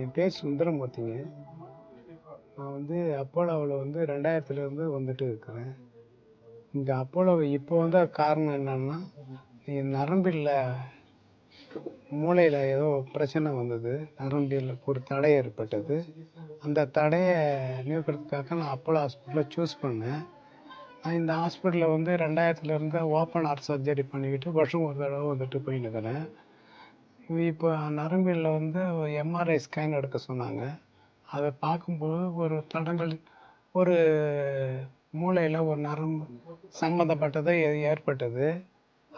என் பேர் சுந்தரமூர்த்திங்க. நான் வந்து அப்போலோவில் வந்து ரெண்டாயிரத்துலேருந்து வந்துட்டு இருக்கிறேன். இங்கே அப்போலோ இப்போ வந்த காரணம் என்னென்னா என் நரம்பில் மூளையில் ஏதோ பிரச்சனை வந்தது. நரம்பில் ஒரு தடை ஏற்பட்டது. அந்த தடையை நீக்கிறதுக்காக நான் அப்போலோ ஹாஸ்பிட்டலில் சூஸ் பண்ணேன். நான் இந்த ஹாஸ்பிட்டலில் வந்து ரெண்டாயிரத்துலேருந்து ஓப்பன் ஹார்ட் சர்ஜரி பண்ணிக்கிட்டு வருஷம் ஒரு தடவை வந்துட்டு போயின்னுக்கிறேன் இப்போ நரம்பியலில் வந்து எம்ஆர்ஐ ஸ்கேன் எடுக்க சொன்னாங்க. அதை பார்க்கும்போது ஒரு தடங்கள் ஒரு மூளையில் ஒரு நரம்பு சம்மந்தப்பட்டது ஏ- ஏற்பட்டது.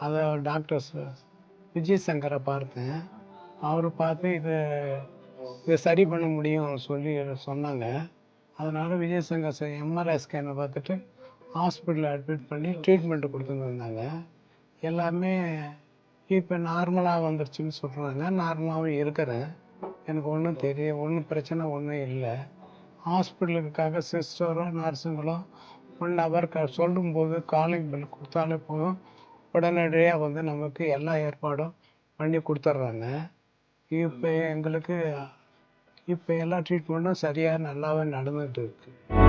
அதை டாக்டர்ஸ் விஜய் சங்கரை பார்த்தேன். அவர் பார்த்து இது இதை சரி பண்ண முடியும் சொல்லி சொன்னாங்க. அதனால் விஜய் சங்கர் எம்ஆர்ஐ ஸ்கேனை பார்த்துட்டு ஹாஸ்பிட்டலில் அட்மிட் பண்ணி ட்ரீட்மெண்ட்டு கொடுத்துருந்தாங்க எல்லாமே இப்போ நார்மலாக வந்துருச்சுன்னு சொல்கிறாங்க நார்மலாகவும் இருக்கிறேன். எனக்கு ஒன்றும் தெரிய ஒன்றும் பிரச்சனை ஒன்றும் இல்லை. ஹாஸ்பிட்டலுக்காக சிஸ்டரோ நர்ஸுங்களோ ஒன் ஹவர் க சொல்லும்போது காலிங் பெல் கொடுத்தாலே போதும். உடனடியாக வந்து நமக்கு எல்லா ஏற்பாடும் பண்ணி கொடுத்துட்றாங்க. இப்போ எங்களுக்கு இப்போ எல்லா ட்ரீட்மெண்ட்டும் சரியாக நல்லாவே நடந்துகிட்டு இருக்குது